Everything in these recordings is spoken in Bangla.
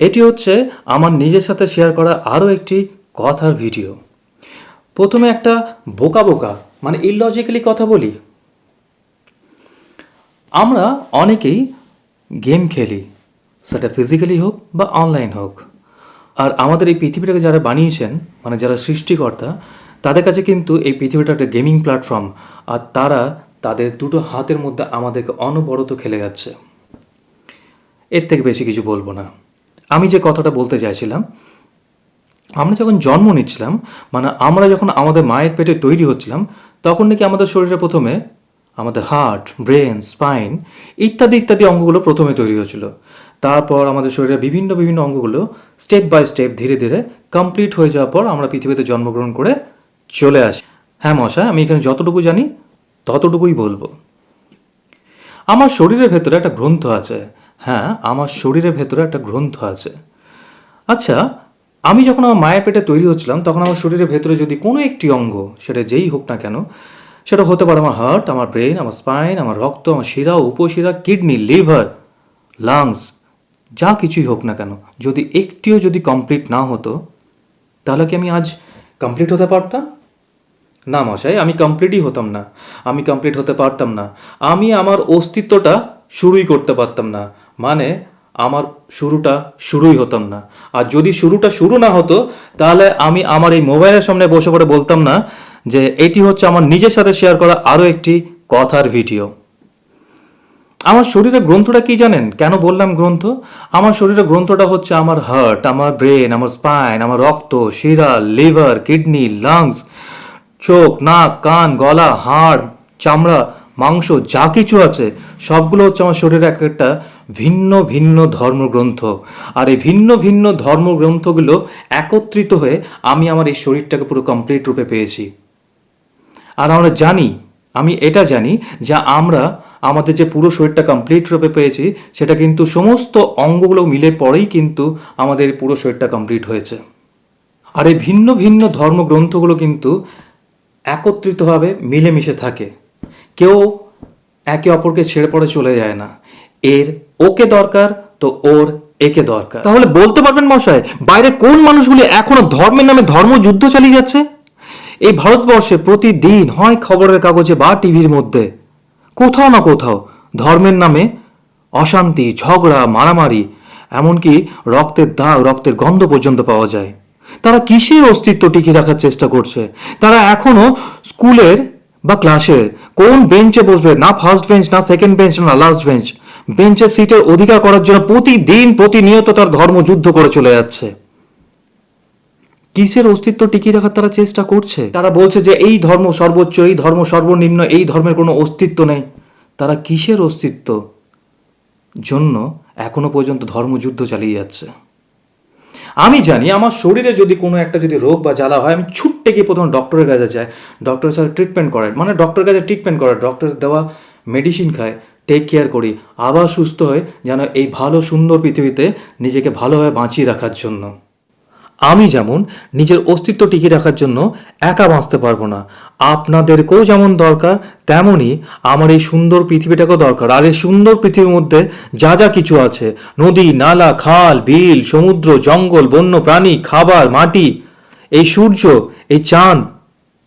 এটি হচ্ছে আমার নিজের সাথে শেয়ার করা আরও একটি কথার ভিডিও প্রথমে একটা বোকা বোকা মানে ইললজিক্যালি কথা বলি। আমরা অনেকেই গেম খেলি, সেটা ফিজিক্যালি হোক বা অনলাইন হোক। আর আমাদের এই পৃথিবীটাকে যারা বানিয়েছেন মানে যারা সৃষ্টিকর্তা, তাদের কাছে কিন্তু এই পৃথিবীটা একটা গেমিং প্ল্যাটফর্ম আর তারা তাদের দুটো হাতের মধ্যে আমাদেরকে অনবরত খেলে যাচ্ছে। এর থেকে বেশি কিছু বলব না। আমি যে কথাটা বলতে চাইছিলাম, আমরা যখন জন্ম নিচ্ছিলাম মানে আমরা যখন আমাদের মায়ের পেটে তৈরি হচ্ছিলাম, তখন নাকি আমাদের শরীরে প্রথমে আমাদের হার্ট ব্রেন স্পাইন ইত্যাদি ইত্যাদি অঙ্গগুলো প্রথমে তৈরি হয়েছিল তারপর আমাদের শরীরের বিভিন্ন বিভিন্ন অঙ্গগুলো স্টেপ বাই স্টেপ ধীরে ধীরে কমপ্লিট হয়ে যাওয়ার পর আমরা পৃথিবীতে জন্মগ্রহণ করে চলে আসি। হ্যাঁ মশা আমি এখানে যতটুকু জানি ততটুকুই বলব। আমার শরীরের ভেতরে একটা গ্রন্থ আছে হ্যাঁ আমার শরীরের ভেতরে একটা গ্রন্থ আছে। আচ্ছা আমি যখন আমার মায়ের পেটে তৈরি হচ্ছিলাম, তখন আমার শরীরের ভেতরে যদি কোনো একটি অঙ্গ, সেটা যেই হোক না কেন, সেটা হতে পারে আমার হার্ট, আমার ব্রেন, আমার স্পাইন, আমার রক্ত, আমার শিরা, উপশিরা, কিডনি, লিভার, লাংস, যা কিছুই হোক না কেন, যদি একটিও যদি কমপ্লিট না হতো, তাহলে কি আমি আজ কমপ্লিট হতে পারতাম? না মশাই, আমি কমপ্লিটই হতাম না। আমি কমপ্লিট হতে পারতাম না। আমি আমার অস্তিত্বটা শুরুই করতে পারতাম না। মানে আমার শুরুটা শুরুই হতাম না। আর যদি শুরুটা শুরু না হতো, তাহলে আমি আমার এই মোবাইলের সামনে বসে পড়ে বলতাম না যে এটি হচ্ছে আমার নিজের সাথে শেয়ার করা আরও একটি কথার ভিডিও আমার শরীরের গ্রন্থটা কি জানেন? কেন বললাম গ্রন্থ? আমার শরীরের গ্রন্থটা হচ্ছে আমার হার্ট আমার ব্রেন আমার স্পাইন আমার রক্ত, শিরা লিভার কিডনি লাংস চোখ, নাক, কান, গলা, হাড়, চামড়া মাংস, যা কিছু আছে, সবগুলো হচ্ছে আমার শরীরে এক একটা ভিন্ন ভিন্ন ধর্মগ্রন্থ। আর এই ভিন্ন ভিন্ন ধর্মগ্রন্থগুলো একত্রিত হয়ে আমি আমার এই শরীরটাকে পুরো কমপ্লিট রূপে পেয়েছি। আর আমরা জানি, আমি এটা জানি যে আমরা, আমাদের যে পুরো শরীরটা কমপ্লিট রূপে পেয়েছি, সেটা কিন্তু সমস্ত অঙ্গগুলো মিলে পরেই কিন্তু আমাদের পুরো শরীরটা কমপ্লিট হয়েছে। আর এই ভিন্ন ভিন্ন ধর্মগ্রন্থগুলো কিন্তু একত্রিতভাবে মিলেমিশে থাকে। কেউ একে অপরকে ছেড়ে পড়ে চলে যায় না। এর ওকে দরকার, তো ওর একে দরকার। তাহলে বলতে পারবেন মশাই বাইরে কোন মানুষগুলি এখনও ধর্মের নামে ধর্মযুদ্ধ চালিয়ে যাচ্ছে? এই ভারতবর্ষে প্রতিদিন হয় খবরের কাগজে বা টিভির মধ্যে। কোথাও না কোথাও ধর্মের নামে অশান্তি, ঝগড়া, মারামারি, এমনকি রক্তের দাগ রক্তের গন্ধ পর্যন্ত পাওয়া যায়। তারা কিসের অস্তিত্ব টিকিয়ে রাখার চেষ্টা করছে? তারা এখনও স্কুলের বা ক্লাসের কোন বেঞ্চে বসবে? না ফার্স্ট বেঞ্চ না সেকেন্ড বেঞ্চ না লাস্ট বেঞ্চ বেঞ্চের সিটের অধিকার করার জন্য প্রতিদিন প্রতিনিয়ত তার ধর্মযুদ্ধ করে চলে যাচ্ছে। কিসের অস্তিত্ব টিকিয়ে রাখার তারা চেষ্টা করছে? তারা বলছে যে এই ধর্ম সর্বোচ্চ, এই ধর্ম সর্বনিম্ন, এই ধর্মের কোনো অস্তিত্ব নেই। তারা কিসের অস্তিত্ব? জন্য এখনও পর্যন্ত ধর্মযুদ্ধ চালিয়ে যাচ্ছে। আমি জানি আমার শরীরে যদি কোনো একটা যদি রোগ বা জ্বালা হয়, আমি ছুট্টে গিয়ে প্রথম ডক্টরের কাছে যাই। ডক্টরের সাথে ট্রিটমেন্ট করায়। মানে ডক্টরের কাছে ট্রিটমেন্ট করায়। ডক্টর দেওয়া মেডিসিন খায় টেক কেয়ার করি। আবার সুস্থ হয়ে যেন এই ভালো সুন্দর পৃথিবীতে নিজেকে ভালোভাবে বাঁচিয়ে রাখার জন্য। আমি যেমন নিজের অস্তিত্ব টিকিয়ে রাখার জন্য একা বাঁচতে পারব না। আপনাদেরকেও যেমন দরকার তেমনই আমার এই সুন্দর পৃথিবীটাকেও দরকার। আর এই সুন্দর পৃথিবীর মধ্যে যা যা কিছু আছে, নদী, নালা, খাল, বিল, সমুদ্র, জঙ্গল বন্য প্রাণী খাবার, মাটি, এই সূর্য, এই চাঁদ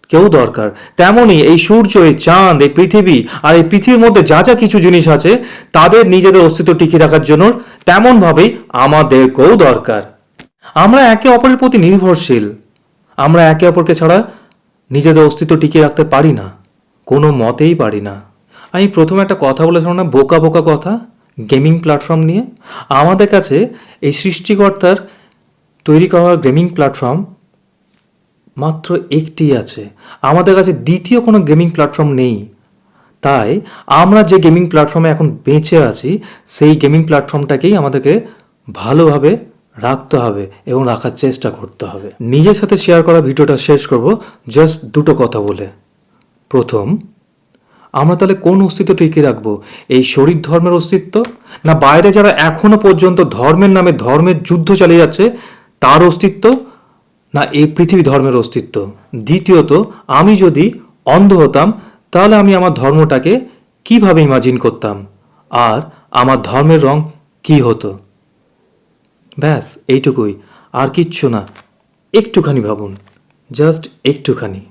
কেউ দরকার। তেমনই এই সূর্য, এই চাঁদ, এই পৃথিবী আর এই পৃথিবীর মধ্যে যা যা কিছু জিনিস আছে, তাদের নিজেদের অস্তিত্ব টিকিয়ে রাখার জন্য তেমনভাবেই আমাদেরকেও দরকার। আমরা একে অপরের প্রতি নির্ভরশীল। আমরা একে অপরকে ছাড়া নিজেদের অস্তিত্ব টিকিয়ে রাখতে পারি না, কোনো মতেই পারি না। আমি প্রথমে একটা কথা বলেছিলাম না, বোকা বোকা কথা গেমিং প্ল্যাটফর্ম নিয়ে। আমাদের কাছে এই সৃষ্টিকর্তার তৈরি করা গেমিং প্ল্যাটফর্ম মাত্র একটি আছে। আমাদের কাছে দ্বিতীয় কোনো গেমিং প্ল্যাটফর্ম নেই। তাই আমরা যে গেমিং প্ল্যাটফর্মে এখন বেঁচে আছি, সেই গেমিং প্ল্যাটফর্মটাকেই আমাদেরকে ভালোভাবে রাখতে হবে এবং রাখার চেষ্টা করতে হবে। নিজের সাথে শেয়ার করা ভিডিওটা শেষ করব। জাস্ট দুটো কথা বলে। প্রথম, আমরা তাহলে কোন অস্তিত্ব টিকিয়ে রাখব? এই শরীর ধর্মের অস্তিত্ব? না বাইরে যারা এখনও পর্যন্ত ধর্মের নামে ধর্মের যুদ্ধ চালিয়ে যাচ্ছে, তার অস্তিত্ব? না এই পৃথিবী ধর্মের অস্তিত্ব? দ্বিতীয়ত, আমি যদি অন্ধ হতাম, তাহলে আমি আমার ধর্মটাকে কীভাবে ইমাজিন করতাম? আর আমার ধর্মের রং কি হতো? ব্যাস এইটুকুই। আর কিচ্ছু না। একটুখানি ভাবুন। জাস্ট একটুখানি।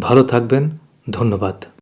ভালো থাকবেন। ধন্যবাদ।